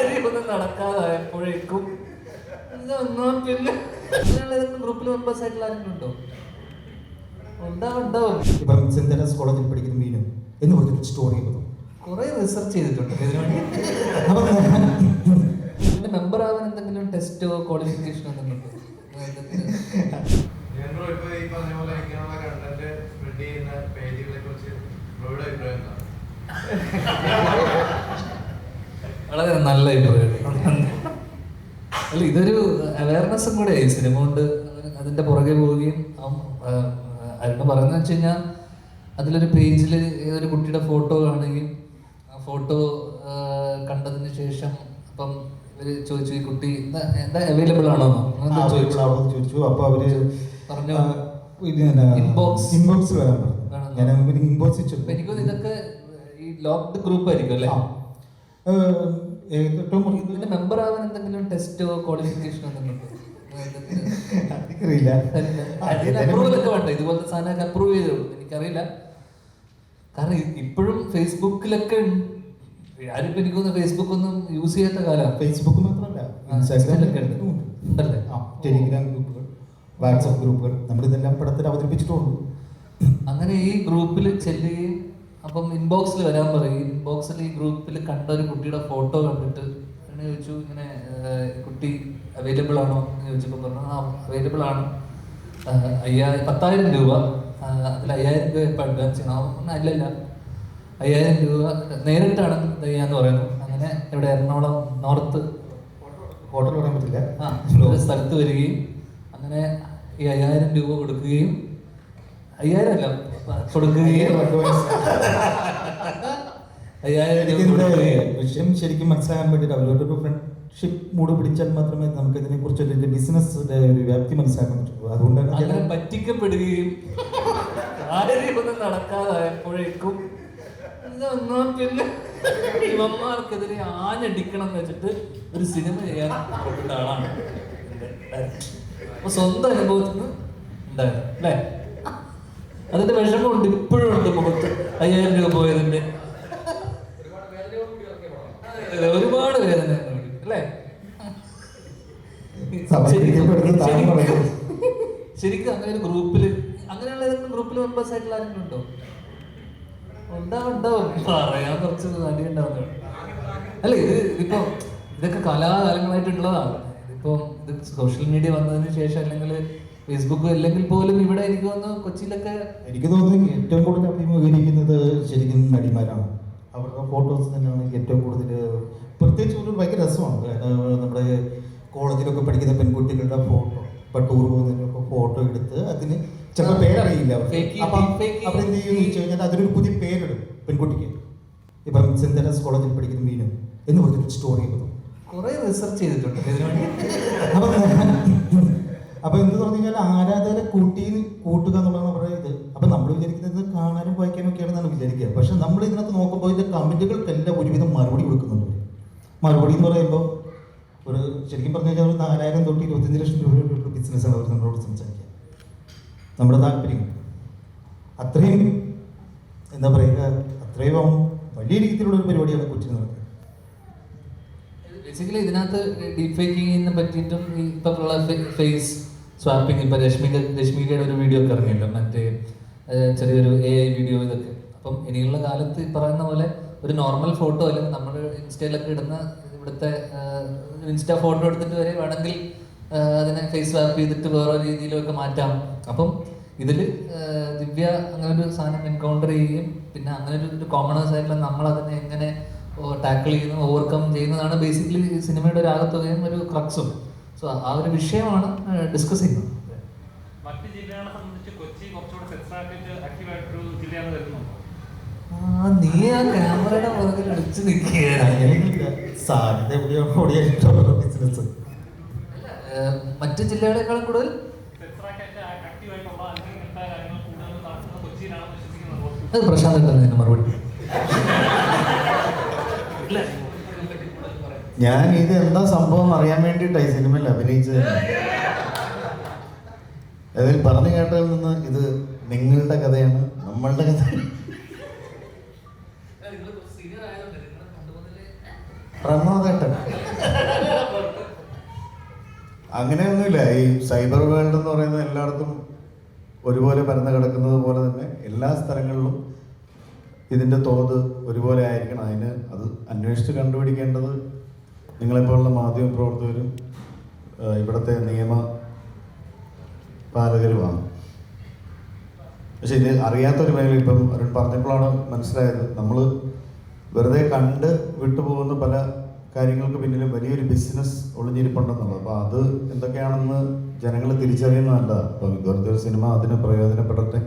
കാര്യമൊന്നും നടക്കാതായപ്പോഴേക്കും ഗ്രൂപ്പിൽ മെമ്പേഴ്സ് ആയിട്ടുള്ള ആരെങ്കിലും ഉണ്ടോ? ഉണ്ടാവും ഉണ്ടാവും ഇപ്പം സെന്റ് കോളേജിൽ പഠിക്കുന്ന മീനു എന്ന് പറഞ്ഞൊരു സ്റ്റോറി പറഞ്ഞു കുറെ റിസർച്ച് ചെയ്തിട്ടുണ്ട് മെമ്പർ ആവാൻ എന്തെങ്കിലും ടെസ്റ്റോ ക്വാളിഫിക്കേഷനോ സ്പ്രെഡ് ചെയ്യുന്ന പേജുകളെ കുറിച്ച് അഭിപ്രായം നല്ല അഭിപ്രായം. അല്ല ഇതൊരു അവയർനെസ്സും കൂടെ ഈ സിനിമ കൊണ്ട് അതിന്റെ പുറകെ പോവുകയും അരുണ് പറയുന്നത് വെച്ച് കഴിഞ്ഞാൽ അതിലൊരു പേജിൽ ഏതൊരു കുട്ടിയുടെ ഫോട്ടോ കാണുകയും ആ ഫോട്ടോ കണ്ടതിന് ശേഷം അപ്പം ഇവർ ചോദിച്ചു ഈ കുട്ടി എന്താ അവൈലബിൾ ആണോ? ചോദിച്ചു. അപ്പൊ അവർ പറഞ്ഞു. ഇൻബോക്സ് ഇൻബോക്സ് വരാൻ പറഞ്ഞു. വേണം. ഞാൻ അവർക്ക് എനിക്ക് ഇതൊക്കെ ഈ ലോക്ക്ഡ് ഗ്രൂപ്പ് ആയിരിക്കും അല്ലേ? ഏറ്റവും ഇതിന്റെ മെമ്പർ ആവാൻ എന്തെങ്കിലും ടെസ്റ്റോ ക്വാളിഫിക്കേഷനോ എന്തെങ്കിലും? എനിക്കറിയില്ല ഒക്കെ വേണ്ട ഇതുപോലത്തെ സാധനമൊക്കെ അപ്രൂവ് ചെയ്തോളൂ എനിക്കറിയില്ല കാരണം ഇപ്പോഴും ഫേസ്ബുക്കിലൊക്കെ. ആരും എനിക്കൊന്ന് ഫേസ്ബുക്ക് ഒന്നും യൂസ് ചെയ്യാത്ത കാലമാണ് ഫേസ്ബുക്ക് മാത്രമല്ല ഇൻസ്റ്റാഗ്രാമിലൊക്കെ ഉണ്ട്. ഉണ്ടല്ലേ? ടെലിഗ്രാം ഗ്രൂപ്പുകൾ വാട്സപ്പ് ഗ്രൂപ്പുകൾ നമ്മൾ ഇതെല്ലാം പടത്തിൽ അവതരിപ്പിച്ചിട്ടുണ്ട് അങ്ങനെ ഈ ഗ്രൂപ്പിൽ ചെല്ലുകയും അപ്പം ഇൻബോക്സിൽ വരാൻ പറയും. ഇൻബോക്സിൽ ഈ ഗ്രൂപ്പിൽ കണ്ട ഒരു കുട്ടിയുടെ ഫോട്ടോ കണ്ടിട്ട് എന്നെ ചോദിച്ചു ഇങ്ങനെ കുട്ടി അവൈലബിൾ ആണോ? എന്ന് ചോദിച്ചപ്പോൾ പറഞ്ഞു ആ അവൈലബിൾ ആണ്. അയ്യായിരം പത്തായിരം രൂപ. അതിൽ അയ്യായിരം രൂപ ഇപ്പം അഡ്വാൻസ് ചെയ്യണം. ഒന്നും അല്ലല്ല. അയ്യായിരം രൂപ നേരിട്ടാണ് ചെയ്യാന്ന് പറയുന്നു. അങ്ങനെ ഇവിടെ എറണാകുളം നോർത്ത് ഹോട്ടൽ പറയാൻ പറ്റില്ല. ആ ഒരു സ്ഥലത്ത് വരികയും അങ്ങനെ ഈ അയ്യായിരം രൂപ കൊടുക്കുകയും അയ്യായിരം അല്ല വിഷയം ശരിക്കും മനസ്സിലാക്കാൻ വേണ്ടിയിട്ട് ഒരു ഫ്രണ്ട്ഷിപ്പ് മൂട് പിടിച്ചാൽ മാത്രമേ നമുക്ക് ഇതിനെ കുറിച്ച് ബിസിനസ് ഒരു വ്യാപ്തി മനസ്സിലാക്കാൻ പറ്റുള്ളൂ അതുകൊണ്ടാണ് അങ്ങനെ പറ്റിക്കപ്പെടുകയും കാര്യമൊന്നും നടക്കാതായപ്പോഴേക്കും പിന്നെ ഇവന്മാർക്കെതിരെ ആഞ്ഞടിക്കണം എന്ന് വെച്ചിട്ട് ഒരു സിനിമ ചെയ്യാൻ ആളാണ്. അപ്പൊ സ്വന്തം അനുഭവത്തിൽ നിന്ന് ഉണ്ടായിരുന്നു അല്ലേ? അതിന്റെ വിഷമമുണ്ട് ഇപ്പോഴും ഉണ്ട് മുഖത്ത്. അയ്യായിരം രൂപ പോയതിന്റെ. ഒരുപാട് വേദന അല്ലേ? ശരിക്കും- അങ്ങനെ ഒരു ഗ്രൂപ്പിൽ അങ്ങനെയുള്ള ഏതെങ്കിലും ഗ്രൂപ്പിൽ മെമ്പേഴ്സ് ആയിട്ടുള്ള ആരെങ്കിലും ഉണ്ടോ? ഉണ്ടാവും ഉണ്ടാവും പറയാൻ കുറച്ച് നടി ഉണ്ടാവുന്നു അല്ല ഇത് ഇപ്പൊ ഇതൊക്കെ കലാകാലങ്ങളായിട്ടുള്ളതാണ്. ഇതിപ്പോ ഇത് സോഷ്യൽ മീഡിയ വന്നതിന് ശേഷം അല്ലെങ്കിൽ ഫേസ്ബുക്ക് അല്ലെങ്കിൽ പോലും ഇവിടെ എനിക്ക് തോന്നുന്നു കൊച്ചിയിലൊക്കെ എനിക്ക് തോന്നുന്നു ഏറ്റവും കൂടുതൽ അഭിമുഖീകരിക്കുന്നത് ശരിക്കും നടിമാരാണ്. അവരുടെ ഫോട്ടോസ് തന്നെയാണ് ഏറ്റവും കൂടുതൽ പ്രത്യേകിച്ച് ഒരു ഭയങ്കര രസമാണ്. നമ്മുടെ കോളേജിലൊക്കെ പഠിക്കുന്ന പെൺകുട്ടികളുടെ ഫോട്ടോ ഇപ്പൊ ടൂർ പോകുന്നതിനൊക്കെ ഫോട്ടോ എടുത്ത് അതിന് ചിലപ്പോൾ പേരറിയില്ല അപ്പം. അവരെന്ത് ചെയ്യുമെന്ന് വെച്ച് കഴിഞ്ഞാൽ അതിനൊരു പുതിയ പേരിടും പെൺകുട്ടിക്ക്. ഇപ്പം സെന്റ് തെരേസ് കോളേജിൽ പഠിക്കുന്ന മീനും എന്ന് പറഞ്ഞൊരു സ്റ്റോറി പറഞ്ഞു കുറെ റിസർച്ച് ചെയ്തിട്ടുണ്ട്. അപ്പൊ എന്ത് പറഞ്ഞു കഴിഞ്ഞാൽ ആരാധകരെ കൂട്ടി കൂട്ടുക എന്നുള്ളതാണ് അവരുടെ ഇത്. അപ്പൊ നമ്മൾ വിചാരിക്കുന്നത് കാണാനും വായിക്കാനും ഒക്കെയാണെന്നാണ് വിചാരിക്കുക. പക്ഷെ നമ്മൾ ഇതിനകത്ത് നോക്കുമ്പോൾ ഇതിന്റെ കമന്റുകൾക്കെല്ലാം ഒരുവിധം മറുപടി കൊടുക്കുന്നുണ്ട്. മറുപടി എന്ന് പറയുമ്പോൾ ഒരു ശരിക്കും പറഞ്ഞു കഴിഞ്ഞാൽ ഒരു നാലായിരം തൊട്ട് ഇരുപത്തഞ്ച് ലക്ഷം രൂപയുടെ ബിസിനസ് ബിസിനസ്സാണ് അവർ നമ്മളോട് സംസാരിക്കുക. നമ്മുടെ താല്പര്യം. അത്രയും എന്താ പറയുക അത്രയും വലിയ രീതിയിലുള്ള ഒരു പരിപാടിയാണ് കൊച്ചിന് നടക്കുന്നത്. ബേസിക്കലി ഇതിനകത്ത് ഡീപ് ഫേക്കിങ്ങിനെ പറ്റിയിട്ടും ഈ ഇപ്പൊ ഉള്ള ഫേസ് സ്വാപ്പിംഗ് ഇപ്പം രശ്മിക രശ്മികയുടെ ഒരു വീഡിയോ ഒക്കെ ഇറങ്ങിയല്ലോ മറ്റേ ചെറിയൊരു എ ഐ വീഡിയോ ഇതൊക്കെ. അപ്പം ഇനിയുള്ള കാലത്ത് ഈ പറയുന്ന പോലെ ഒരു നോർമൽ ഫോട്ടോ അല്ലെങ്കിൽ നമ്മൾ ഇൻസ്റ്റയിലൊക്കെ ഇടുന്ന ഇവിടുത്തെ ഇൻസ്റ്റ ഫോട്ടോ എടുത്തിട്ട് വരെ വേണമെങ്കിൽ അതിനെ ഫേസ് സ്വാപ്പ് ചെയ്തിട്ട് വേറെ രീതിയിലൊക്കെ മാറ്റാം. അപ്പം ഇതിൽ ദിവ്യ അങ്ങനെ ഒരു സാധനം എൻകൗണ്ടർ ചെയ്യുകയും പിന്നെ അങ്ങനെ ഒരു കോമണേഴ്സ് ആയിട്ടുള്ള നമ്മൾ അതിനെ എങ്ങനെ ടാക്കിൾ ചെയ്യുന്നു ഓവർകം ചെയ്യുന്നതാണ് ബേസിക്കലി സിനിമയുടെ ഒരു ആകത്തുകയും ഒരു ക്രക്സും സോ ആ ഒരു വിഷയമാണ് ഡിസ്കസ് ചെയ്യുന്നത്. മറ്റ് ജില്ലകളെ സംബന്ധിച്ച് കൊച്ചി കുറച്ചുകൂടെ സെക്സാക്കിട്ട് ആക്റ്റീവായിട്ടൊരു ജില്ലയാണ് വരുന്നുണ്ടോ നീ ആ ക്യാമറയുടെ പുറകിൽ അടിച്ചു നിൽക്കുകയാണ്. മറ്റ് ജില്ലകളെക്കാളും കൂടുതൽ അത് പ്രശാന്ത് തന്നെ മറുപടി. ഞാൻ ഇത് എന്താ സംഭവം അറിയാൻ വേണ്ടിയിട്ടായി സിനിമയിൽ അഭിനയിച്ചത്. അതിൽ പറഞ്ഞു കേട്ടതിൽ നിന്ന് ഇത് നിങ്ങളുടെ കഥയാണ് നമ്മളുടെ കഥ. പ്രമോദേട്ടൻ. അങ്ങനെയൊന്നുമില്ല ഈ സൈബർ വേൾഡ് എന്ന് പറയുന്നത് എല്ലായിടത്തും ഒരുപോലെ പരന്നു കിടക്കുന്നത് പോലെ തന്നെ എല്ലാ സ്ഥലങ്ങളിലും ഇതിന്റെ തോത് ഒരുപോലെ ആയിരിക്കണം. അതിന് അത് അന്വേഷിച്ച് കണ്ടുപിടിക്കേണ്ടത് നിങ്ങളെപ്പോലുള്ള മാധ്യമ പ്രവർത്തകരും ഇവിടുത്തെ നിയമ പാലകരുമാണ്. പക്ഷെ ഇത് അറിയാത്തൊരു മേഖല. ഇപ്പം അരുൺ പറഞ്ഞപ്പോഴാണ് മനസ്സിലായത്. നമ്മൾ വെറുതെ കണ്ട് വിട്ടുപോകുന്ന പല കാര്യങ്ങൾക്ക് പിന്നിലും വലിയൊരു ബിസിനസ് ഒളിഞ്ഞിരിപ്പുണ്ടെന്നുള്ളത്. അപ്പോൾ അത് എന്തൊക്കെയാണെന്ന് ജനങ്ങൾ തിരിച്ചറിയുന്നതല്ല അപ്പോൾ അപ്പം ഇതുപോലത്തെ ഒരു സിനിമ അതിന് പ്രയോജനപ്പെടട്ടെ.